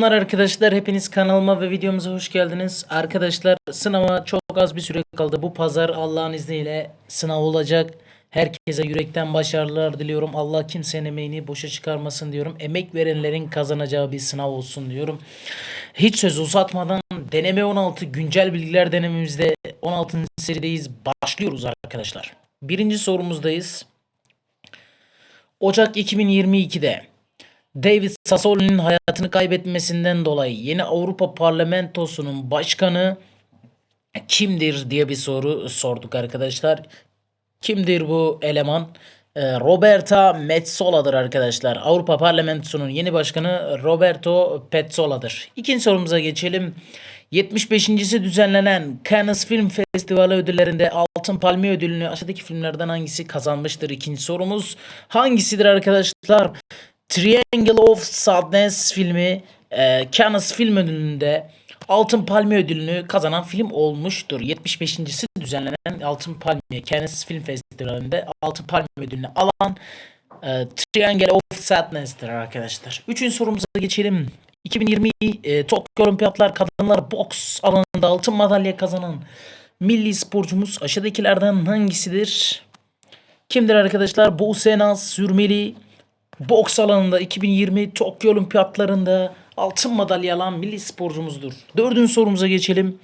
Selamlar arkadaşlar. Hepiniz kanalıma ve videomuza hoş geldiniz. Arkadaşlar sınava çok az bir süre kaldı. Bu pazar Allah'ın izniyle sınav olacak. Herkese yürekten başarılar diliyorum. Allah kimsenin emeğini boşa çıkarmasın diyorum. Emek verenlerin kazanacağı bir sınav olsun diyorum. Hiç söz uzatmadan deneme 16 güncel bilgiler denememizde 16. serideyiz. Başlıyoruz arkadaşlar. Birinci sorumuzdayız. Ocak 2022'de David Sassoli'nin hayatını kaybetmesinden dolayı yeni Avrupa Parlamentosu'nun başkanı kimdir diye bir soru sorduk arkadaşlar. Kimdir bu eleman? Ee, Roberta Metsola'dır arkadaşlar. Avrupa Parlamentosu'nun yeni başkanı Roberto Pezzola'dır. İkinci sorumuza geçelim. 75.si düzenlenen Cannes Film Festivali ödüllerinde Altın Palmiye ödülünü aşağıdaki filmlerden hangisi kazanmıştır? İkinci sorumuz hangisidir arkadaşlar? Triangle of Sadness filmi e, Cannes Film Ödülü'nde Altın Palmiye ödülünü kazanan film olmuştur. 75.si düzenlenen Altın Palmiye Cannes Film Festivali'nde Altın Palmiye ödülünü alan e, Triangle of Sadness'tir arkadaşlar. Üçüncü sorumuza geçelim. 2020 e, Tokyo Olimpiyatlar Kadınlar Boks alanında altın madalya kazanan milli sporcumuz aşağıdakilerden hangisidir? Kimdir arkadaşlar? Buse Naz Sürmeli boks alanında 2020 Tokyo Olimpiyatlarında altın madalya alan milli sporcumuzdur. Dördüncü sorumuza geçelim.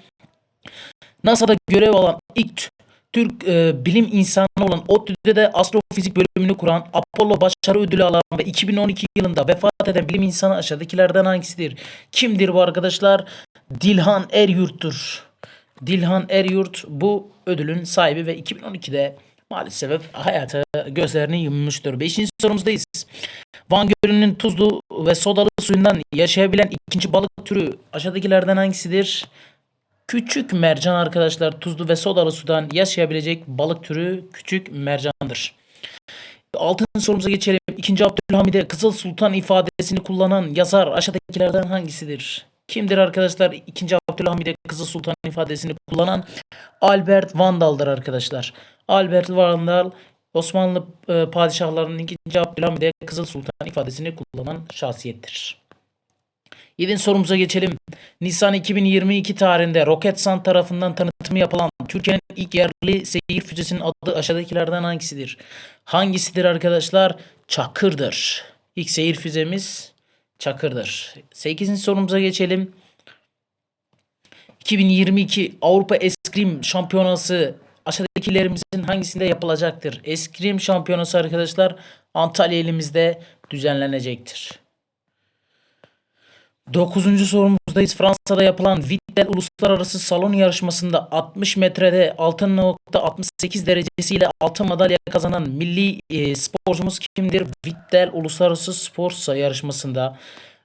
NASA'da görev alan ilk Türk e, bilim insanı olan ODTÜ'de de astrofizik bölümünü kuran Apollo Başarı Ödülü alan ve 2012 yılında vefat eden bilim insanı aşağıdakilerden hangisidir? Kimdir bu arkadaşlar? Dilhan Eryurt'tur. Dilhan Eryurt bu ödülün sahibi ve 2012'de maalesef hayata gözlerini yummuştur. Beşinci sorumuzdayız. Van Gölü'nün tuzlu ve sodalı suyundan yaşayabilen ikinci balık türü aşağıdakilerden hangisidir? Küçük mercan arkadaşlar tuzlu ve sodalı sudan yaşayabilecek balık türü küçük mercandır. Altıncı sorumuza geçelim. İkinci Abdülhamid'e Kızıl Sultan ifadesini kullanan yazar aşağıdakilerden hangisidir? Kimdir arkadaşlar? İkinci Abdülhamid'e Kızıl Sultan ifadesini kullanan Albert Vandal'dır arkadaşlar. Albert Vandal Osmanlı e, padişahlarının ikinci Abdülhamid'e Kızıl Sultan ifadesini kullanan şahsiyettir. Yedinci sorumuza geçelim. Nisan 2022 tarihinde Roketsan tarafından tanıtımı yapılan Türkiye'nin ilk yerli seyir füzesinin adı aşağıdakilerden hangisidir? Hangisidir arkadaşlar? Çakır'dır. İlk seyir füzemiz Çakır'dır. Sekizinci sorumuza geçelim. 2022 Avrupa Eskrim Şampiyonası aşağıdakilerimizin hangisinde yapılacaktır? Eskrim Şampiyonası arkadaşlar Antalya elimizde düzenlenecektir. Dokuzuncu sorumuzdayız. Fransa'da yapılan Vittel Uluslararası Salon Yarışması'nda 60 metrede 6.68 derecesiyle altın madalya kazanan milli e, sporcumuz kimdir? Vittel Uluslararası Spor Yarışması'nda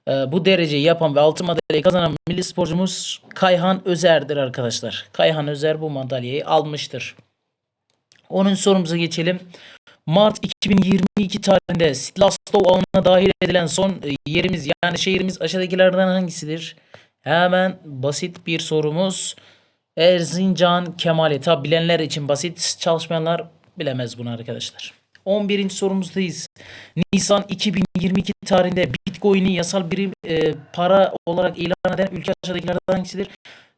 e, bu dereceyi yapan ve altın madalyayı kazanan milli sporcumuz Kayhan Özer'dir arkadaşlar. Kayhan Özer bu madalyayı almıştır. 10. sorumuza geçelim. Mart 2022 tarihinde Sitlastov ağına dahil edilen son e, yerimiz yani şehrimiz aşağıdakilerden hangisidir? Hemen basit bir sorumuz. Erzincan Kemali. Tabi bilenler için basit, çalışmayanlar bilemez bunu arkadaşlar. 11. sorumuzdayız. Nisan 2022 tarihinde Bitcoin'i yasal birim e, para olarak ilan eden ülke aşağıdakilerden hangisidir?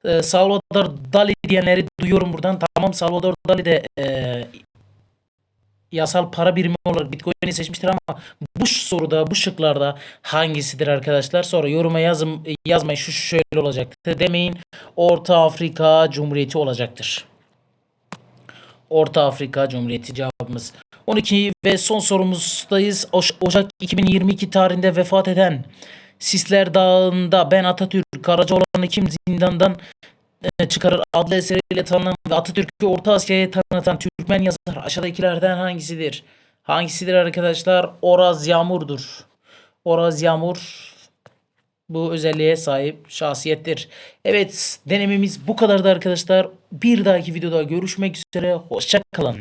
E, Salvador Dali diyenleri duyuyorum buradan. Tamam Salvador Dali de e, yasal para birimi olarak Bitcoin'i seçmiştir ama bu soruda bu şıklarda hangisidir arkadaşlar? Sonra yoruma yazın yazmayın şu şöyle olacaktır demeyin. Orta Afrika Cumhuriyeti olacaktır. Orta Afrika Cumhuriyeti cevabımız. 12 ve son sorumuzdayız. Ocak 2022 tarihinde vefat eden Sisler Dağı'nda Ben Atatürk Karacaoğlan'ı kim zindandan e, çıkarır adlı eseriyle tanınan ve Atatürk'ü Orta Asya'ya tanıtan Türkmen yazar aşağıdakilerden hangisidir? Hangisidir arkadaşlar? Oraz Yağmur'dur. Oraz Yağmur bu özelliğe sahip şahsiyettir. Evet denememiz bu kadardı arkadaşlar. Bir dahaki videoda görüşmek üzere. Hoşçakalın.